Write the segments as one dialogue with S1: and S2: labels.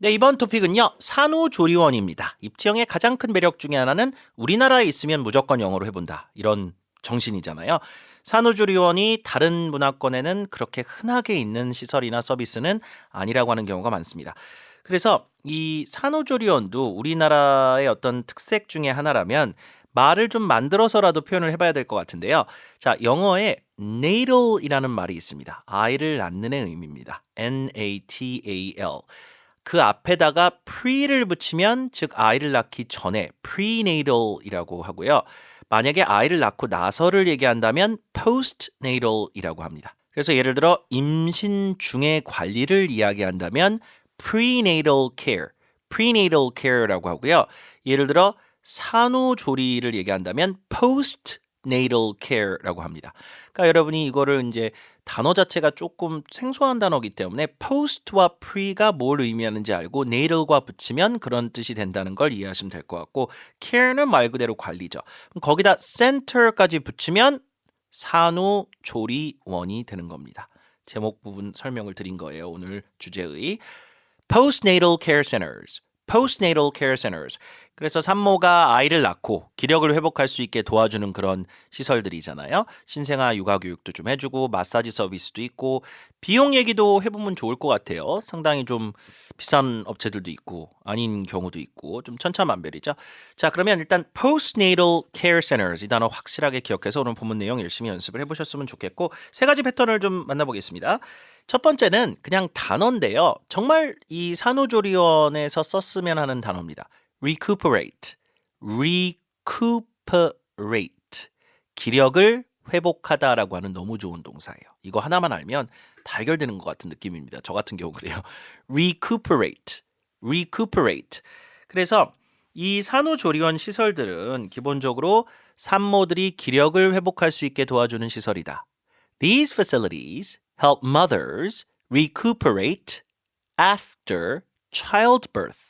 S1: 네, 이번 토픽은요. 산후조리원입니다. 입지형의 가장 큰 매력 중에 하나는 우리나라에 있으면 무조건 영어로 해본다. 이런 정신이잖아요. 산후조리원이 다른 문화권에는 그렇게 흔하게 있는 시설이나 서비스는 아니라고 하는 경우가 많습니다. 그래서 이 산후조리원도 우리나라의 어떤 특색 중에 하나라면 말을 좀 만들어서라도 표현을 해봐야 될 것 같은데요. 자, 영어에 natal이라는 말이 있습니다. 아이를 낳는 의 의미입니다. N-A-T-A-L. 그 앞에다가 pre를 붙이면 즉 아이를 낳기 전에 prenatal이라고 하고요. 만약에 아이를 낳고 나서를 얘기한다면 postnatal이라고 합니다. 그래서 예를 들어 임신 중의 관리를 이야기한다면 prenatal care, prenatal care라고 하고요. 예를 들어 산후조리를 얘기한다면 postnatal care라고 합니다. 그러니까 여러분이 이거를 이제 단어 자체가 조금 생소한 단어이기 때문에 post와 pre가 뭘 의미하는지 알고 natal과 붙이면 그런 뜻이 된다는 걸 이해하시면 될 것 같고 care는 말 그대로 관리죠. 거기다 center까지 붙이면 산후조리원이 되는 겁니다. 제목 부분 설명을 드린 거예요. 오늘 주제의 postnatal care centers. postnatal care centers. 그래서 산모가 아이를 낳고 기력을 회복할 수 있게 도와주는 그런 시설들이잖아요. 신생아 육아 교육도 좀 해주고 마사지 서비스도 있고 비용 얘기도 해보면 좋을 것 같아요. 상당히 좀 비싼 업체들도 있고 아닌 경우도 있고 좀 천차만별이죠. 자 그러면 일단 postnatal care centers 이 단어 확실하게 기억해서 오늘 본문 내용 열심히 연습을 해보셨으면 좋겠고 세 가지 패턴을 좀 만나보겠습니다. 첫 번째는 그냥 단어인데요. 정말 이 산후조리원에서 썼으면 하는 단어입니다. Recuperate, recuperate. 기력을 회복하다라고 하는 너무 좋은 동사예요. 이거 하나만 알면 다 해결되는 것 같은 느낌입니다. 저 같은 경우 그래요. recuperate, recuperate. 그래서 이 산후조리원 시설들은 기본적으로 산모들이 기력을 회복할 수 있게 도와주는 시설이다. These facilities help mothers recuperate after childbirth.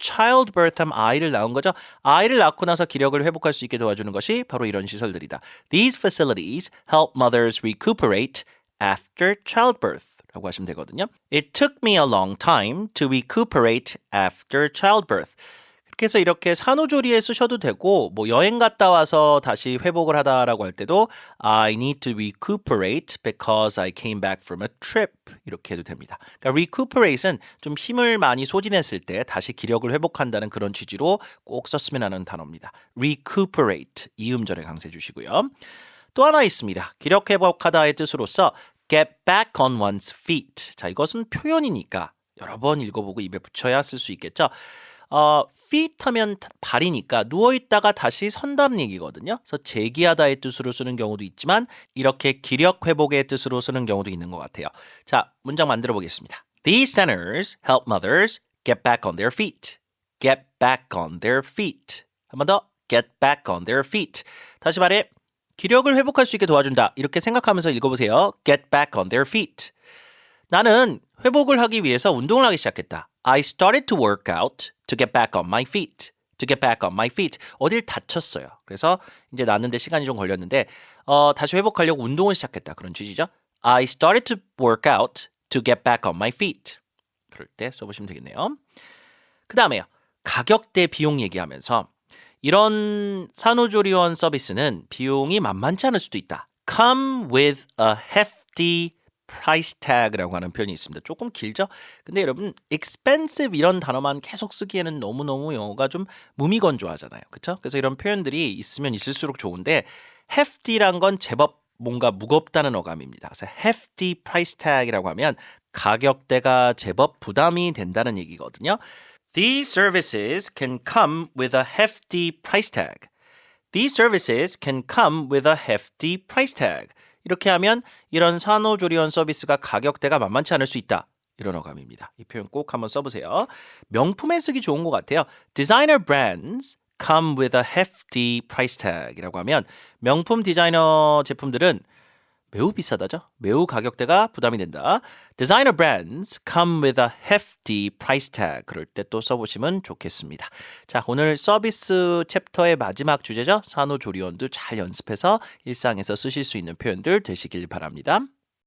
S1: childbirth 하면 아이를 낳은 거죠. 아이를 낳고 나서 기력을 회복할 수 있게 도와주는 것이 바로 이런 시설들이다. These facilities help mothers recuperate after childbirth. 라고 하시면 되거든요. It took me a long time to recuperate after childbirth. 해서 이렇게 산후조리에 쓰셔도 되고 뭐 여행 갔다 와서 다시 회복을 하다라고 할 때도 I need to recuperate because I came back from a trip 이렇게 해도 됩니다. 그러니까 recuperate은 좀 힘을 많이 소진했을 때 다시 기력을 회복한다는 그런 취지로 꼭 썼으면 하는 단어입니다. recuperate 이음절에 강세해 주시고요. 또 하나 있습니다. 기력 회복하다의 뜻으로서 get back on one's feet. 자, 이것은 표현이니까 여러 번 읽어보고 입에 붙여야 쓸 수 있겠죠. 어, feet 하면 발이니까 누워 있다가 다시 선다는 얘기거든요. 그래서 재기하다의 뜻으로 쓰는 경우도 있지만 이렇게 기력 회복의 뜻으로 쓰는 경우도 있는 것 같아요. 자, 문장 만들어 보겠습니다. These centers help mothers get back on their feet. Get back on their feet. 한 번 더. Get back on their feet. 다시 말해. 기력을 회복할 수 있게 도와준다. 이렇게 생각하면서 읽어보세요. Get back on their feet. 나는 회복을 하기 위해서 운동을 하기 시작했다. I started to work out to get back on my feet. To get back on my feet. 어딜 다쳤어요. 그래서 이제 낫는데 시간이 좀 걸렸는데 어, 다시 회복하려고 운동을 시작했다. 그런 취지죠. I started to work out to get back on my feet. 그럴 때 써보시면 되겠네요. 그 다음에요. 가격 대 비용 얘기하면서 이런 산후조리원 서비스는 비용이 만만치 않을 수도 있다. Come with a hefty price tag라고 하는 표현이 있습니다. 조금 길죠? 근데 여러분 expensive 이런 단어만 계속 쓰기에는 너무너무 영어가 좀 무미건조하잖아요. 그렇죠? 그래서 이런 표현들이 있으면 있을수록 좋은데 hefty란 건 제법 뭔가 무겁다는 어감입니다. 그래서 hefty price tag이라고 하면 가격대가 제법 부담이 된다는 얘기거든요. These services can come with a hefty price tag. These services can come with a hefty price tag. 이렇게 하면 이런 산후조리원 서비스가 가격대가 만만치 않을 수 있다. 이런 어감입니다. 이 표현 꼭 한번 써보세요. 명품에 쓰기 좋은 것 같아요. Designer brands come with a hefty price tag이라고 하면 명품 디자이너 제품들은 매우 비싸다죠. 매우 가격대가 부담이 된다. Designer brands come with a hefty price tag. 그럴 때 또 써보시면 좋겠습니다. 자, 오늘 서비스 챕터의 마지막 주제죠. 산후조리원도 잘 연습해서 일상에서 쓰실 수 있는 표현들 되시길 바랍니다.